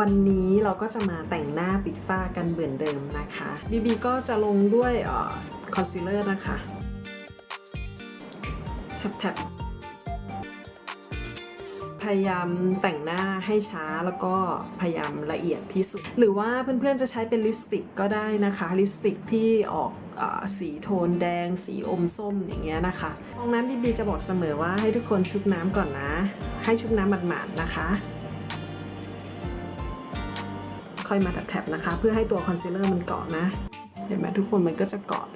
วันนี้เราก็จะมาแต่งหน้าปิดฝ้ากันเหมือนเดิมนะคะบีบีก็จะลงด้วยคอนซีลเลอร์นะคะแทบๆพยายามแต่งหน้าให้ช้าแล้วก็พยายามละเอียดที่สุด หรือว่าเพื่อนๆจะใช้เป็นลิปสติกก็ได้นะคะลิปสติกที่ออกอสีโทนแดง สีอมส้มอย่างเงี้ยนะคะตรงนั้นบีบีจะบอกเสมอว่าให้ทุกคนชุบน้ำก่อนนะ ให้ชุบน้ำหมาดๆนะคะ ค่อยมาแถบๆนะคะ เพื่อให้ตัวคอนซีลเลอร์มันเกาะนะ เห็นไหมทุกคนมันก็จะเกาะ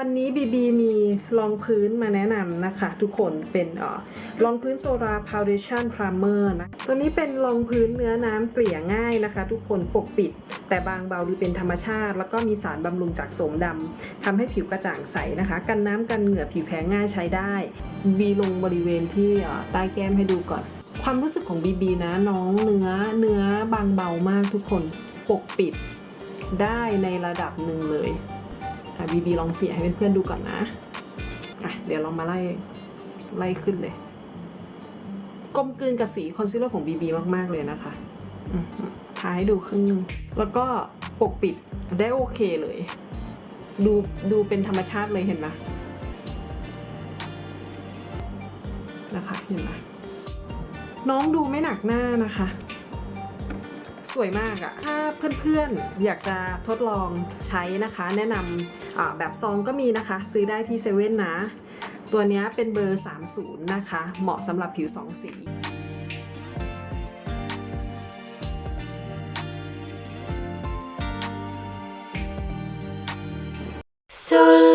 วันนี้บีบีมีรองพื้นมาแนะนำนะคะ ทุกคนเป็นออรองพื้นโซราพาวเดชั่นพรามเมอร์นะตัวนี้เป็นรองพื้นเนื้อน้ำเกลี่ยง่ายนะคะ ทุกคนปกปิด แต่บางเบาดูเป็นธรรมชาติ แล้วก็มีสารบำรุงจากโสมดำทำให้ผิวกระจ่างใสนะคะ กันน้ำกันเหงื่อผิวแพ้ง่ายใช้ได้ บีลงบริเวณที่ใต้แก้มให้ดูก่อน ความรู้สึกของบีบีนะน้องเนื้อเนื้อบางเบามากทุกคนปกปิดได้ในระดับหนึ่งเลยอะบีบีลองเกลี่ยให้เพื่อนๆดูก่อนนะอะเดี๋ยวเรามาไล่ไล่ขึ้นเลยกลมกลืนกับสีคอนซีลเลอร์ของบีบีมากๆเลยนะคะทาให้ดูครึ่งนึงแล้วก็ปกปิดได้โอเคเลย ดูดูเป็นธรรมชาติเลยเห็นไหมนะคะเห็นไหม น้องดูไม่หนักหน้านะคะ สวยมากอะถ้าเพื่อนๆ อยากจะทดลองใช้นะคะ แนะนำแบบซองก็มีนะคะ ซื้อได้ที่เซเว่นนะ ตัวนี้เป็นเบอร์ 30 นะคะ เหมาะสำหรับผิวสองสี So